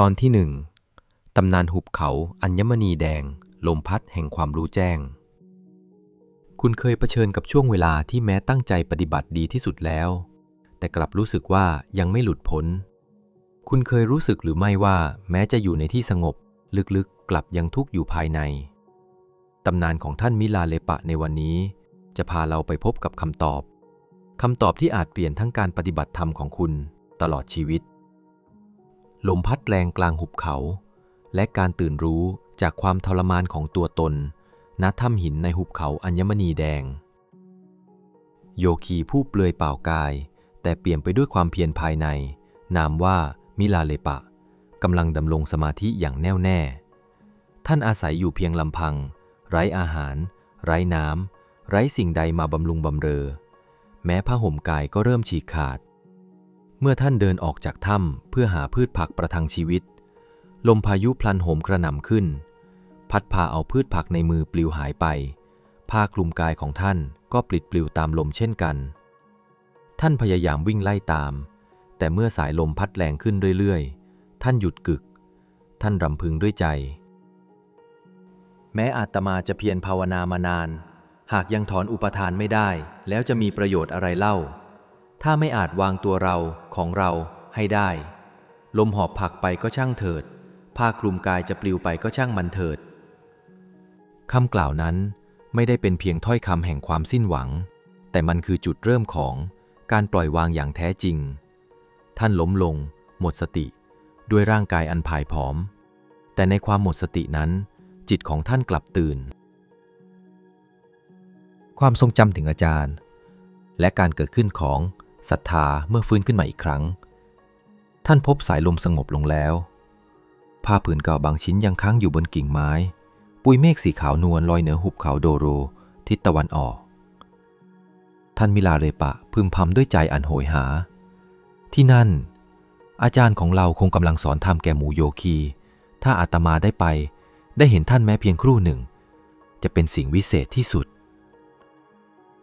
ตอนที่หนึ่งตำนานหุบเขาอัญมณีแดง ลมพัดแห่งความรู้แจ้ง คุณเคยเผชิญกับช่วงเวลาที่แม้ตั้งใจปฏิบัติดีที่สุดแล้ว แต่กลับรู้สึกว่ายังไม่หลุดพ้น คุณเคยรู้สึกหรือไม่ว่า แม้จะอยู่ในที่สงบ ลึกๆ กลับยังทุกข์อยู่ภายใน ตำนานของท่านมิลาเลปะในวันนี้ จะพาเราไปพบกับคำตอบคำตอบที่อาจเปลี่ยนทั้งการปฏิบัติธรรมของคุณตลอดชีวิต ลมพัดแรงกลางหุบเขา และการตื่นรู้จากความทรมานของตัวตน ณ ถ้ำหินในหุบเขาอัญมณีแดง โยคีผู้เปลือยเปล่ากาย แต่เปลี่ยมไปด้วยความเพียรภายใน นามว่ามิลาเลปะกำลังดำรงสมาธิอย่างแน่วแน่ ท่านอาศัยอยู่เพียงลำพัง ไร้อาหาร ไร้น้ำไร้สิ่งใดมาบำรุงบำเรอ แม้ผ้าห่มกายก็เริ่มฉีกขาด เมื่อท่านเดินออกจากถ้ำเพื่อหาพืชผักประทังชีวิต ลมพายุพลันโหมกระหน่ำขึ้น พัดพาเอาพืชผักในมือปลิวหายไป ผ้าคลุมกายของท่านก็ปลิดปลิวตามลมเช่นกัน ท่านพยายามวิ่งไล่ตาม แต่เมื่อสายลมพัดแรงขึ้นเรื่อยๆ ท่านหยุดกึก ท่านรำพึงด้วยใจ แม้อาตมาจะเพียรภาวนามานาน หากยังถอนอุปทานไม่ได้ แล้วจะมีประโยชน์อะไรเล่า ถ้าไม่อาจวางตัวเราของเราให้ได้ ลมหอบผักไปก็ช่างเถิด ผ้าคลุมกายจะปลิวไปก็ช่างมันเถิดคำกล่าวนั้นไม่ได้เป็นเพียงถ้อยคำแห่งความสิ้นหวัง แต่มันคือจุดเริ่มของการปล่อยวางอย่างแท้จริง ท่านล้มลง หมดสติ ด้วยร่างกายอันผายผอม แต่ในความหมดสตินั้น จิตของท่านกลับตื่น ความทรงจำถึงอาจารย์ และการเกิดขึ้นของ ศรัทธาเมื่อฟื้นขึ้นมาอีกครั้ง ท่านพบสายลมสงบลงแล้ว ผ้าผืนเก่าบางชิ้นยังค้างอยู่บนกิ่งไม้ ปุยเมฆสีขาวนวลลอยเหนือหุบเขาโดโร ทิศตะวันออก ท่านมิลาเรปะพึมพำด้วยใจอันโหยหา ที่นั่น อาจารย์ของเราคงกำลังสอนธรรมแก่หมู่โยคี ถ้าอาตมาได้ไป ได้เห็นท่านแม้เพียงครู่หนึ่ง จะเป็นสิ่งวิเศษที่สุด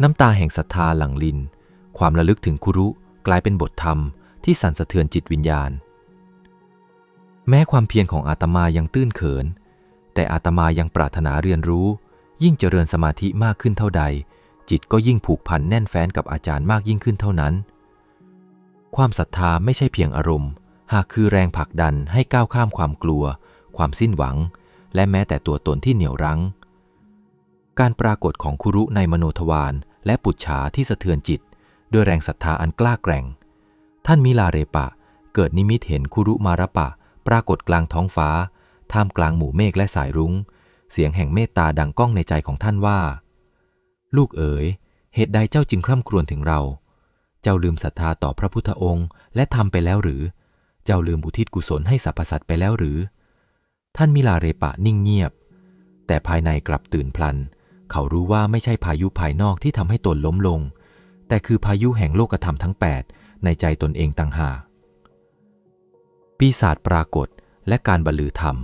น้ำตาแห่งศรัทธาหลั่งลิน ความระลึกถึงคุรุกลายเป็นบทธรรมที่สั่นสะเทือนจิตวิญญาณ แม้ความเพียรของอาตมายังตื้นเขิน แต่อาตมายังปรารถนาเรียนรู้ ยิ่งเจริญสมาธิมากขึ้นเท่าใด จิตก็ยิ่งผูกพันแน่นแฟ้นกับอาจารย์มากยิ่งขึ้นเท่านั้น ความศรัทธาไม่ใช่เพียงอารมณ์ หากคือแรงผลักดันให้ก้าวข้ามความกลัว ความสิ้นหวัง และแม้แต่ตัวตนที่เหนี่ยวรั้ง การปรากฏของคุรุในมโนทวารและปุจฉาที่สะเทือนจิต ด้วยแรงศรัทธาอันกล้าแกร่ง ท่านมิลาเรปะ เกิดนิมิตเห็นคุรุมารปะ ปรากฏกลางท้องฟ้า ท่ามกลางหมู่เมฆและสายรุง้ง เสียงแห่งเมตตาดังก้องในใจของท่านว่า ลูกเอ๋ย เหตุใดเจ้าจึงคร่ำครวญถึงเรา เจ้าลืมศรัทธาต่อพระพุทธองค์และทำไปแล้วหรือ เจ้าลืมอุทิศกุศลให้สรรพสัตว์ไปแล้วหรือ ท่านมิลาเรปะนิ่งเงียบ แต่ภายในกลับตื่นพลัน เขารู้ว่าไม่ใช่พายุภายนอกที่ทำให้ตนล้มลง แต่คือพายุแห่งโลกธรรมทั้ง 8 ในใจตนเองต่างหากปีศาจปรากฏและการบรรลือธรรม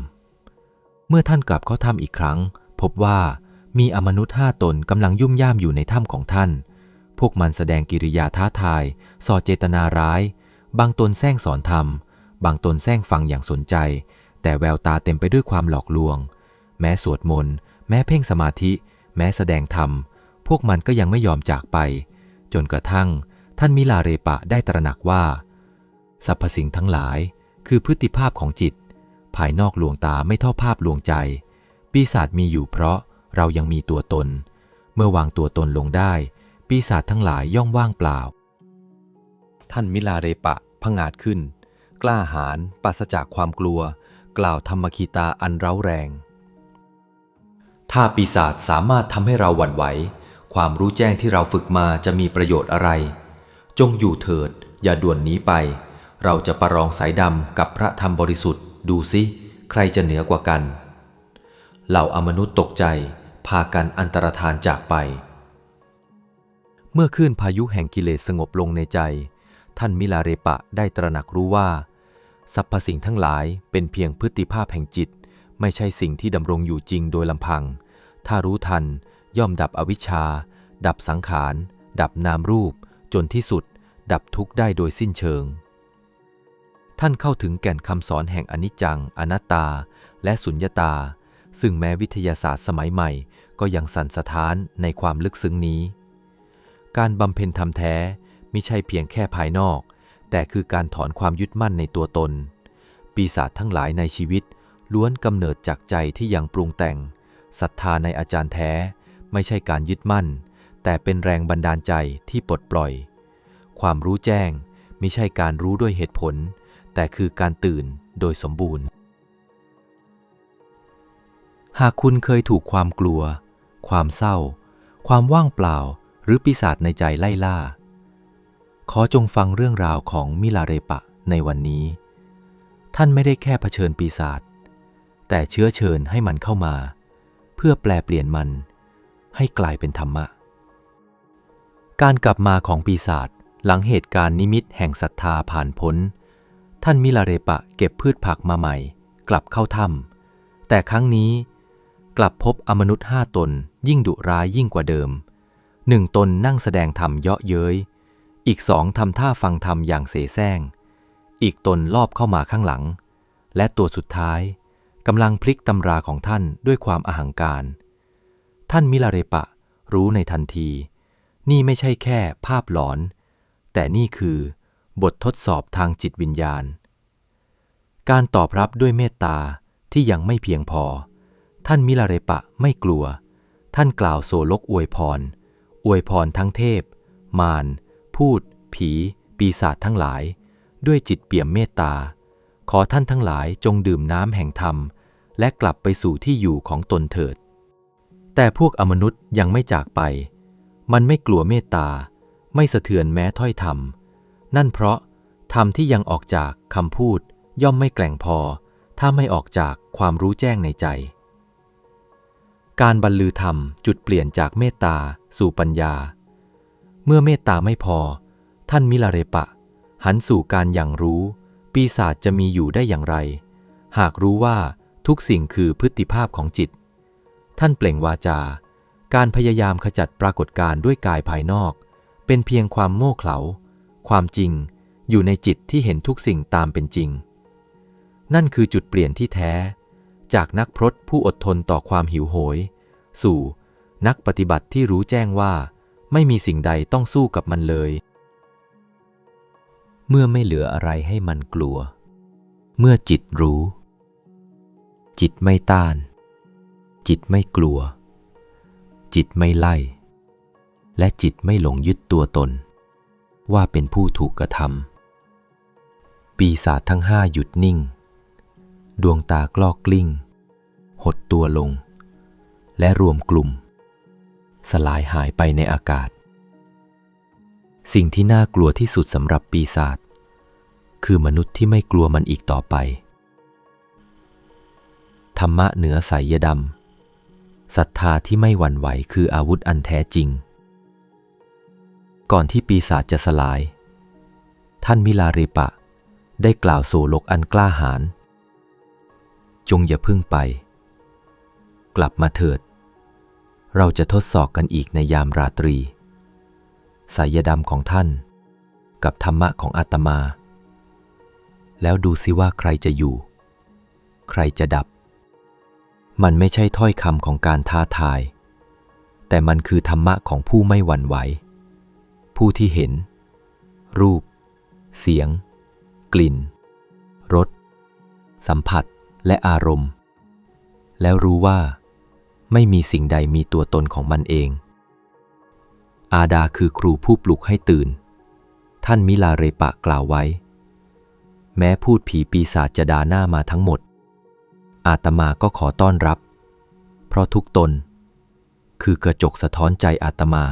เมื่อท่านกลับเข้าถ้ำอีกครั้ง พบว่ามีอมนุษย์ห้าตนกำลังยุ่มย่ามอยู่ในถ้ำของท่าน พวกมันแสดงกิริยาท้าทาย ส่อเจตนาร้าย บางตนแซงสอนธรรม บางตนแซงฟังอย่างสนใจ แต่แววตาเต็มไปด้วยความหลอกลวง แม้สวดมนต์ แม้เพ่งสมาธิ แม้แสดงธรรม พวกมันก็ยังไม่ยอมจากไป จนกระทั่งท่านมิลาเรปะได้ตระหนักว่าสรรพสิ่งทั้งหลายคือพฤติภาพของจิต ภายนอกลวงตาไม่เท่าภาพลวงใจ ปีศาจมีอยู่เพราะเรายังมีตัวตน เมื่อวางตัวตนลงได้ ปีศาจทั้งหลายย่อมว่างเปล่า ท่านมิลาเรปะผงาดขึ้น กล้าหาญปราศจากความกลัว กล่าวธรรมคีตาอันเร้าแรง ถ้าปีศาจสามารถทำให้เราหวั่นไหว ความรู้แจ้งที่เราฝึกมาจะมีประโยชน์อะไร จงอยู่เถิด อย่าด่วนหนีไป เราจะประลองสายดำกับพระธรรมบริสุทธิ์ ดูสิใครจะเหนือกว่ากัน เหล่าอมนุษย์ตกใจ พากันอันตรธานจากไป เมื่อคลื่นพายุแห่งกิเลสสงบลงในใจ ท่านมิลาเรปะได้ตระหนักรู้ว่าสรรพสิ่งทั้งหลายเป็นเพียงพฤติภาพแห่งจิต ไม่ใช่สิ่งที่ดำรงอยู่จริงโดยลำพัง ถ้ารู้ทัน ย่อมดับอวิชชา ดับสังขาร ดับนามรูป จนที่สุด ดับทุกข์ได้โดยสิ้นเชิง ท่านเข้าถึงแก่นคำสอนแห่งอนิจจัง อนัตตา และสุญญตา ซึ่งแม้วิทยาศาสตร์สมัยใหม่ ก็ยังสั่นสะท้านในความลึกซึ้งนี้ การบำเพ็ญธรรมแท้ไม่ใช่เพียงแค่ภายนอก แต่คือการถอนความยึดมั่นในตัวตน ปีศาจทั้งหลายในชีวิตล้วนกำเนิดจากใจที่ยังปรุงแต่งศรัทธาในอาจารย์แท้ ไม่ใช่การยึดมั่น แต่เป็นแรงบันดาลใจที่ปลดปล่อย ความรู้แจ้งไม่ใช่การรู้ด้วยเหตุผล แต่คือการตื่นโดยสมบูรณ์ หากคุณเคยถูกความกลัว ความเศร้า ความว่างเปล่า หรือปีศาจในใจไล่ล่า ขอจงฟังเรื่องราวของมิลาเรปะในวันนี้ ท่านไม่ได้แค่เผชิญปีศาจแต่เชื้อเชิญให้มันเข้ามา เพื่อแปลเปลี่ยนมัน ให้กลายเป็นธรรมะ การกลับมาของปีศาจหลังเหตุการณ์นิมิตแห่งศรัทธาผ่านพ้น ท่านมิลาเรปะเก็บพืชผักมาใหม่ กลับเข้าถ้ำแต่ครั้งนี้กลับพบอมนุษย์ห้าตนยิ่งดุร้ายยิ่งกว่าเดิมหนึ่งตนนั่งแสดงธรรมเยาะเย้ย อีกสองทำท่าฟังธรรมอย่างเสแสร้ง อีกตนลอบเข้ามาข้างหลัง และตัวสุดท้ายกำลังพลิกตำราของท่านด้วยความอหังการ ท่านมิลาเรปะรู้ในทันที นี่ไม่ใช่แค่ภาพหลอน แต่นี่คือบททดสอบทางจิตวิญญาณ การตอบรับด้วยเมตตาที่ยังไม่เพียงพอ ท่านมิลาเรปะไม่กลัว ท่านกล่าวโซลกอวยพร อวยพรทั้งเทพ มาร พูด ผี ปีศาจทั้งหลาย ด้วยจิตเปี่ยมเมตตา ขอท่านทั้งหลายจงดื่มน้ำแห่งธรรม และกลับไปสู่ที่อยู่ของตนเถิด แต่พวกอมนุษย์ยังไม่จากไป มันไม่กลัวเมตตา ไม่สะเทือนแม้ถ้อยธรรม นั่นเพราะธรรมที่ยังออกจากคำพูด ย่อมไม่แกร่งพอ ถ้าไม่ออกจากความรู้แจ้งในใจ การบรรลือธรรมจุดเปลี่ยนจากเมตตาสู่ปัญญา เมื่อเมตตาไม่พอ ท่านมิลาเรปะ หันสู่การอย่างรู้ ปีศาจจะมีอยู่ได้อย่างไร หากรู้ว่าทุกสิ่งคือพฤติภาพของจิต ท่านเปล่งวาจา การพยายามขจัดปรากฏการ์ด้วยกายภายนอก เป็นเพียงความโง่เขลา ความจริงอยู่ในจิตที่เห็นทุกสิ่งตามเป็นจริง นั่นคือจุดเปลี่ยนที่แท้ จากนักพรตผู้อดทนต่อความหิวโหย สู่นักปฏิบัติที่รู้แจ้งว่า ไม่มีสิ่งใดต้องสู้กับมันเลย เมื่อไม่เหลืออะไรให้มันกลัว เมื่อจิตรู้ จิตไม่ต้าน จิตไม่กลัว จิตไม่ไล่ และจิตไม่หลงยึดตัวตน ว่าเป็นผู้ถูกกระทำปีศาจทั้งห้าหยุดนิ่ง ดวงตากลอกกลิ้ง หดตัวลง และรวมกลุ่ม สลายหายไปในอากาศ สิ่งที่น่ากลัวที่สุดสำหรับปีศาจคือมนุษย์ที่ไม่กลัวมันอีกต่อไป ธรรมะเหนือสายดำ ศรัทธาที่ไม่หวั่นไหวคืออาวุธอันแท้จริง ก่อนที่ปีศาจจะสลาย ท่านมิลาเรปะ ได้กล่าวโสโลกอันกล้าหาญ จงอย่าพึ่งไป กลับมาเถิด เราจะทดสอบกันอีกในยามราตรี สายดำของท่าน กับธรรมะของอาตมา แล้วดูสิว่าใครจะอยู่ ใครจะดับ มันไม่ใช่ถ้อยคำของการท้าทาย แต่มันคือธรรมะของผู้ไม่หวั่นไหว ผู้ที่เห็น รูป เสียง กลิ่น รส สัมผัสและอารมณ์ แล้วรู้ว่า ไม่มีสิ่งใดมีตัวตนของมันเอง อาดาคือครูผู้ปลุกให้ตื่น ท่านมิลาเรปะกล่าวไว้ แม้พูดผีปีศาจจะดาหน้ามาทั้งหมด อาตมาก็ขอต้อนรับ เพราะทุกตน คือกระจกสะท้อนใจอาตมา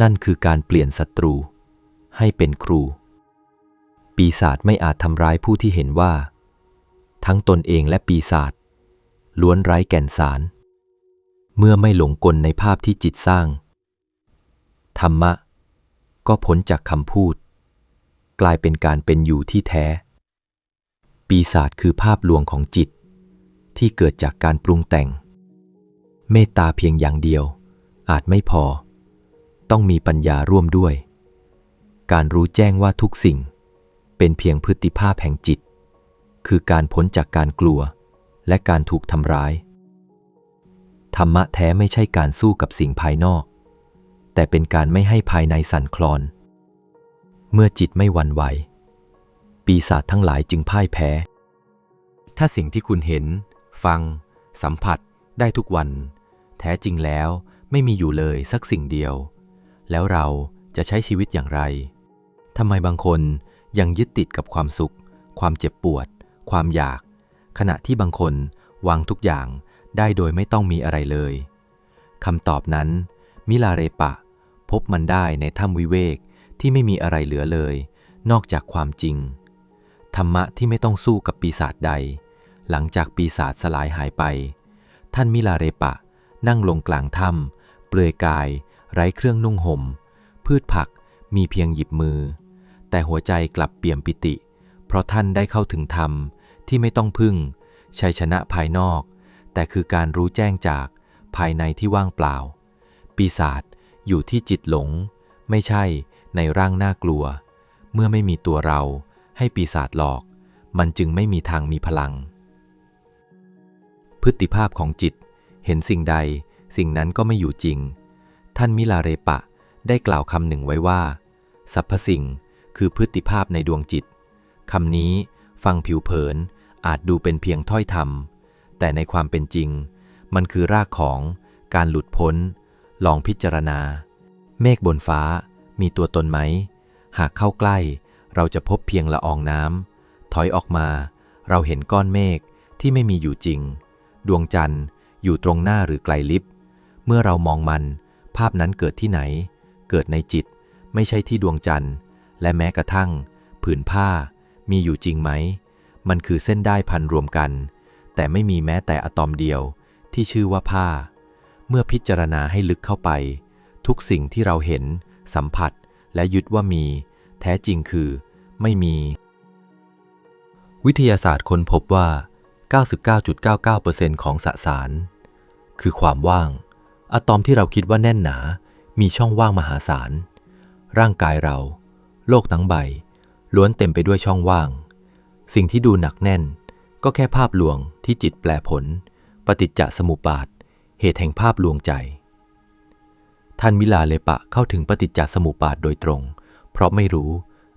นั่นคือการเปลี่ยนศัตรู ให้เป็นครู ปีศาจไม่อาจทำร้ายผู้ที่เห็นว่า ทั้งตนเองและปีศาจล้วนไร้แก่นสาร เมื่อไม่หลงกลในภาพที่จิตสร้าง ธรรมะ ก็พ้นจากคำพูด กลายเป็นการเป็นอยู่ที่แท้ ปีศาจคือภาพลวงของจิต ที่เกิดจากการปรุงแต่ง เมตตาเพียงอย่างเดียว อาจไม่พอ ต้องมีปัญญาร่วมด้วย การรู้แจ้งว่าทุกสิ่ง เป็นเพียงพฤติภาพแห่งจิต คือการพ้นจากการกลัว และการถูกทำร้าย ธรรมะแท้ไม่ใช่การสู้กับสิ่งภายนอก แต่เป็นการไม่ให้ภายในสั่นคลอน เมื่อจิตไม่วันไหว ปีศาจทั้งหลายจึงพ่ายแพ้ ถ้าสิ่งที่คุณเห็น ฟัง สัมผัส ได้ทุกวัน แท้จริงแล้วไม่มีอยู่เลยสักสิ่งเดียว แล้วเราจะใช้ชีวิตอย่างไรทำไมบางคนยังยึดติดกับความสุข ความเจ็บปวด ความอยาก ขณะที่บางคนวางทุกอย่างได้โดยไม่ต้องมีอะไรเลยคำตอบนั้น มิลาเรปะ พบมันได้ในถ้ำวิเวกที่ไม่มีอะไรเหลือเลย นอกจากความจริง ธรรมะที่ไม่ต้องสู้กับปีศาจใด หลังจากปีศาจสลายหายไป ท่านมิลาเรปะ นั่งลงกลางถ้ำเปลือยกาย ไร้เครื่องนุ่งห่ม พืชผักมีเพียงหยิบมือ แต่หัวใจกลับเปี่ยมปิติ เพราะท่านได้เข้าถึงธรรมที่ไม่ต้องพึ่ง ชัยชนะภายนอก แต่คือการรู้แจ้งจากภายในที่ว่างเปล่า ปีศาจอยู่ที่จิตหลง ไม่ใช่ในร่างน่ากลัว เมื่อไม่มีตัวเรา ให้ปีศาจหลอก มันจึงไม่มีทางมีพลัง พฤติภาพของจิตเห็นสิ่งใด สิ่งนั้นก็ไม่อยู่จริง ท่านมิลาเรปะได้กล่าวคำหนึ่งไว้ว่าสรรพสิ่งคือพฤติภาพในดวงจิตคำนี้ฟังผิวเผินอาจดูเป็นเพียงถ้อยธรรมแต่ในความเป็นจริง มันคือรากของการหลุดพ้น ลองพิจารณา เมฆบนฟ้ามีตัวตนไหม หากเข้าใกล้ เราจะพบเพียงละอองน้ำ ถอยออกมา เราเห็นก้อนเมฆที่ไม่มีอยู่จริง ดวงจันทร์อยู่ตรงหน้าหรือไกลลิบ เมื่อเรามองมัน ภาพนั้นเกิดที่ไหน เกิดในจิต ไม่ใช่ที่ดวงจันทร์ และแม้กระทั่ง ผืนผ้า มีอยู่จริงไหม มันคือเส้นได้พันรวมกัน แต่ไม่มีแม้แต่อะตอมเดียวที่ชื่อว่าผ้า เมื่อพิจารณาให้ลึกเข้าไป ทุกสิ่งที่เราเห็น สัมผัส และยึดว่ามี แท้จริงคือ ไม่มี วิทยาศาสตร์ค้นพบว่า 99.99%ของสสาร คือความว่าง อะตอมที่เราคิดว่าแน่นหนา มีช่องว่างมหาศาล ร่างกายเรา โลกทั้งใบ ล้วนเต็มไปด้วยช่องว่าง สิ่งที่ดูหนักแน่น ก็แค่ภาพลวงที่จิตแปลผล ปฏิจจสมุปบาท เหตุแห่งภาพลวงใจท่านมิลาเลปะเข้าถึงปฏิจจสมุปบาทโดยตรง เพราะไม่รู้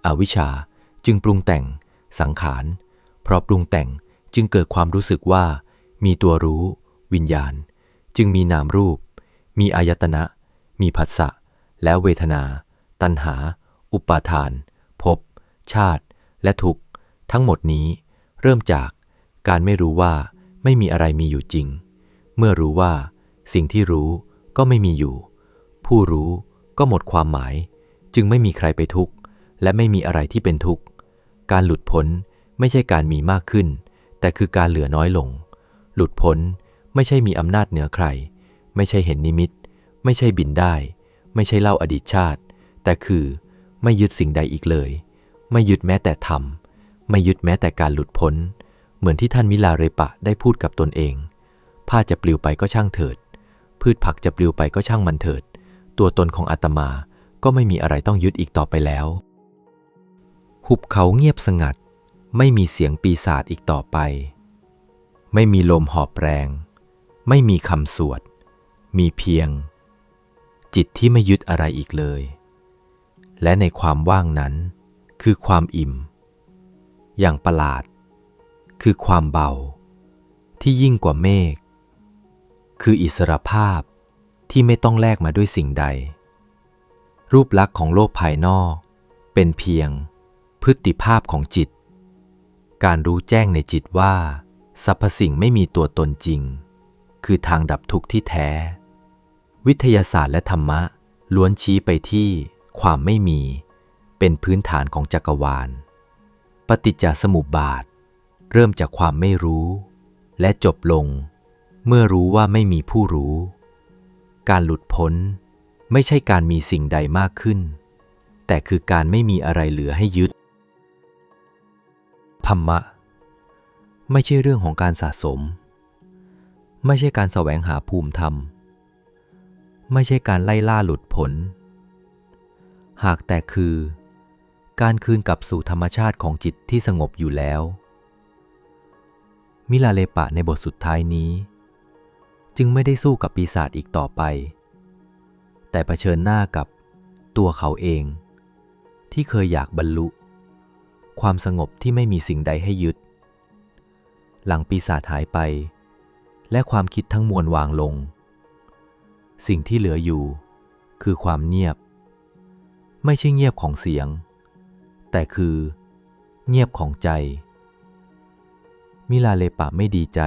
อวิชชา จึงปรุงแต่ง สังขาร เพราะปรุงแต่งจึงเกิดความรู้สึกว่า มีตัวรู้ วิญญาณ จึงมีนามรูป มีอายตนะ มีผัสสะ แล้วเวทนา ตัณหา อุปาทาน ภพ ชาติ และทุกข์ ทั้งหมดนี้เริ่มจากการไม่รู้ว่าไม่มีอะไรมีอยู่จริง เมื่อรู้ว่า สิ่งที่รู้ก็ไม่มีอยู่ ผู้รู้ก็หมดความหมาย จึงไม่มีใครไปทุกข์ และไม่มีอะไรที่เป็นทุกข์ การหลุดพ้นไม่ใช่การมีมากขึ้น แต่คือการเหลือน้อยลง หลุดพ้นไม่ใช่มีอำนาจเหนือใคร ไม่ใช่เห็นนิมิต ไม่ใช่บินได้ ไม่ใช่เล่าอดีตชาติ แต่คือไม่ยึดสิ่งใดอีกเลย ไม่ยึดแม้แต่ธรรม ไม่ยึดแม้แต่การหลุดพ้น เหมือนที่ท่านมิลาเรปะได้พูดกับตนเอง ผ้าจะปลิวไปก็ช่างเถิด พืชผักจะปลิวไปก็ช่างมันเถิด ตัวตนของอาตมาก็ไม่มีอะไรต้องยึดอีกต่อไปแล้ว หุบเขาเงียบสงัด ไม่มีเสียงปีศาจอีกต่อไป ไม่มีลมหอบแรง ไม่มีคำสวด มีเพียง จิตที่ไม่ยึดอะไรอีกเลย และในความว่างนั้นคือความอิ่ม อย่างประหลาด คือความเบา ที่ยิ่งกว่าเมฆ คืออิสรภาพที่ไม่ต้องแลกมาด้วยสิ่งใด รูปลักษณ์ของโลกภายนอก เป็นเพียง พฤติภาพของจิต การรู้แจ้งในจิตว่าสรรพสิ่งไม่มีตัวตนจริง คือทางดับทุกข์ที่แท้ วิทยาศาสตร์และธรรมะล้วนชี้ไปที่ความไม่มี เป็นพื้นฐานของจักรวาล ปฏิจจสมุปบาท เริ่มจากความไม่รู้ และจบลง เมื่อรู้ว่าไม่มีผู้รู้ การหลุดพ้นไม่ใช่การมีสิ่งใดมากขึ้น แต่คือการไม่มีอะไรเหลือให้ยึด ธรรมะ ไม่ใช่เรื่องของการสะสม ไม่ใช่การแสวงหาภูมิธรรม ไม่ใช่การไล่ล่าหลุดพ้นหากแต่คือการคืนกลับสู่ธรรมชาติของจิตที่สงบอยู่แล้ว มิลาเลปะในบทสุดท้ายนี้ จึงไม่ได้สู้กับปีศาจอีกต่อไป แต่เผชิญหน้ากับตัวเขาเอง ที่เคยอยากบรรลุ ความสงบที่ไม่มีสิ่งใดให้ยึด หลังปีศาจหายไป และความคิดทั้งมวลวางลง สิ่งที่เหลืออยู่ คือความเงียบ ไม่ใช่เงียบของเสียง แต่คือ เงียบของใจ มิลาเลปะไม่ดีใจ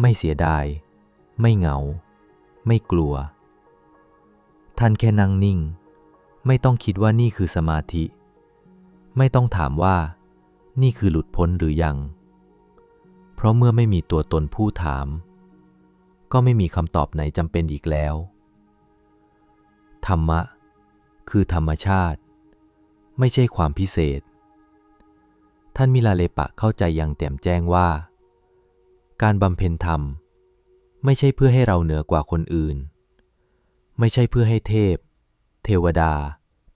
ไม่เสียดาย ไม่เหงา ไม่กลัวท่านแค่นั่งนิ่ง ไม่ต้องคิดว่านี่คือสมาธิ ไม่ต้องถามว่า นี่คือหลุดพ้นหรือยัง เพราะเมื่อไม่มีตัวตนผู้ถาม ก็ไม่มีคำตอบไหนจำเป็นอีกแล้ว ธรรมะ คือธรรมชาติ ไม่ใช่ความพิเศษ ท่านมิลาเลปะเข้าใจอย่างแจ่มแจ้งว่า การบำเพ็ญธรรม ไม่ใช่เพื่อให้เราเหนือกว่าคนอื่น ไม่ใช่เพื่อให้เทพ เทวดา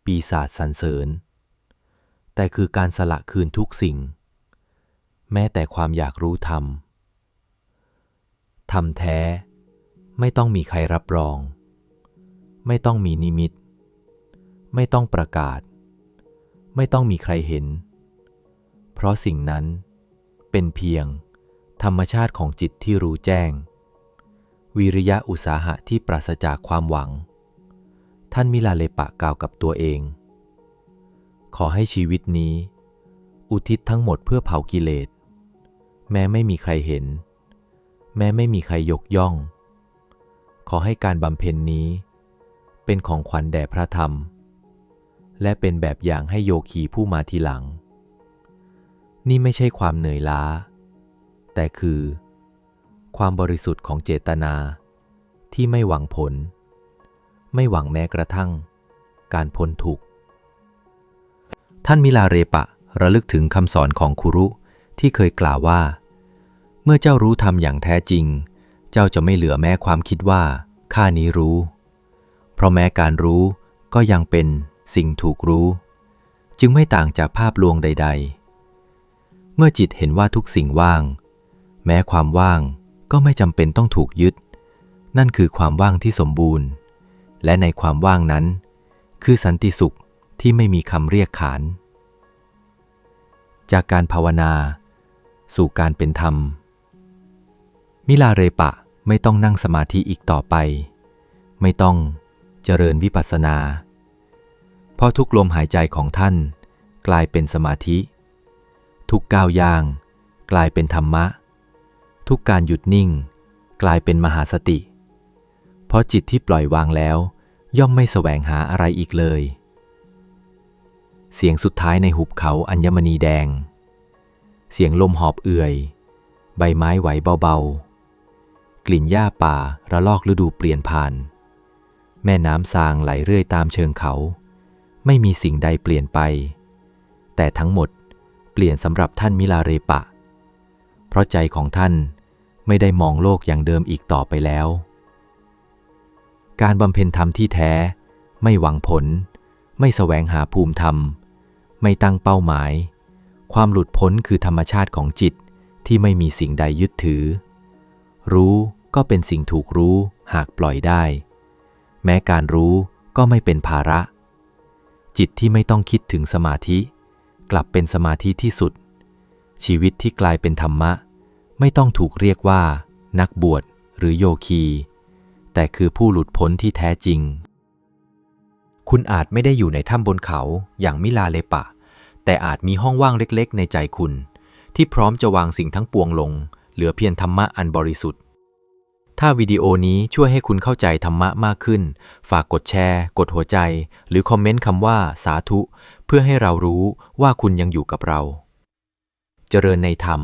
ปีศาจสรรเสริญ แต่คือการสละคืนทุกสิ่ง แม้แต่ความอยากรู้ธรรมธรรมแท้ ไม่ต้องมีใครรับรอง ไม่ต้องมีนิมิต ไม่ต้องประกาศ ไม่ต้องมีใครเห็น เพราะสิ่งนั้นเป็นเพียงธรรมชาติของจิตที่รู้แจ้ง วิริยะอุตสาหะที่ปราศจากความหวัง ท่านมิลาเลปะกล่าวกับตัวเอง ขอให้ชีวิตนี้ อุทิศทั้งหมดเพื่อเผากิเลส แม้ไม่มีใครเห็น แม้ไม่มีใครยกย่อง ขอให้การบำเพ็ญนี้ เป็นของขวัญแด่พระธรรม และเป็นแบบอย่างให้โยคีผู้มาทีหลัง นี่ไม่ใช่ความเหนื่อยล้า แต่คือ ความบริสุทธิ์ของเจตนาที่ไม่หวังผล ไม่หวังแม้กระทั่ง การพ้นทุกข์ ท่านมิลาเรปะระลึกถึงคำสอนของคุรุที่เคยกล่าวว่า เมื่อเจ้ารู้ธรรมอย่างแท้จริง เจ้าจะไม่เหลือแม้ความคิดว่าข้านี้รู้ เพราะแม้การรู้ก็ยังเป็นสิ่งถูกรู้ จึงไม่ต่างจากภาพลวงใด ๆ เมื่อจิตเห็นว่าทุกสิ่งว่าง แม้ความว่างก็ไม่จำเป็นต้องถูกยึด นั่นคือความว่างที่สมบูรณ์ และในความว่างนั้น คือสันติสุข ที่ไม่มีคำเรียกขาน จากการภาวนา สู่การเป็นธรรม มิลาเรปะไม่ต้องนั่งสมาธิอีกต่อไป ไม่ต้องเจริญวิปัสสนา เพราะทุกลมหายใจของท่านกลายเป็นสมาธิ ทุกก้าวย่าง กลายเป็นธรรมะ ทุกการหยุดนิ่ง กลายเป็นมหาสติ เพราะจิตที่ปล่อยวางแล้ว ย่อมไม่แสวงหาอะไรอีกเลย เสียงสุดท้ายในหุบเขาอัญมณีแดง เสียงลมหอบเอื่อย ใบไม้ไหวเบาๆ กลิ่นหญ้าป่าระลอกฤดูเปลี่ยนผ่าน แม่น้ำซางไหลเรื่อยตามเชิงเขา ไม่มีสิ่งใดเปลี่ยนไป แต่ทั้งหมดเปลี่ยนสำหรับท่านมิลาเรปะ เพราะใจของท่านไม่ได้มองโลกอย่างเดิมอีกต่อไปแล้ว การบำเพ็ญธรรมที่แท้ ไม่หวังผล ไม่แสวงหาภูมิธรรม ไม่ตั้งเป้าหมาย ความหลุดพ้นคือธรรมชาติของจิตที่ไม่มีสิ่งใดยึดถือ รู้ก็เป็นสิ่งถูกรู้หากปล่อยได้ แม้การรู้ก็ไม่เป็นภาระ จิตที่ไม่ต้องคิดถึงสมาธิ กลับเป็นสมาธิที่สุด ชีวิตที่กลายเป็นธรรมะ ไม่ต้องถูกเรียกว่า นักบวชหรือโยคี แต่คือผู้หลุดพ้นที่แท้จริง คุณอาจไม่ได้อยู่ในถ้ำบนเขาอย่างมิลาเลปะ แต่อาจมีห้องว่างเล็กๆ ในใจคุณ ที่พร้อมจะวางสิ่งทั้งปวงลง เหลือเพียงธรรมะอันบริสุทธิ์ ถ้าวิดีโอนี้ช่วยให้คุณเข้าใจธรรมะมากขึ้น ฝากกดแชร์ กดหัวใจ หรือคอมเมนต์คำว่าสาธุ เพื่อให้เรารู้ว่าคุณยังอยู่กับเรา เจริญในธรรม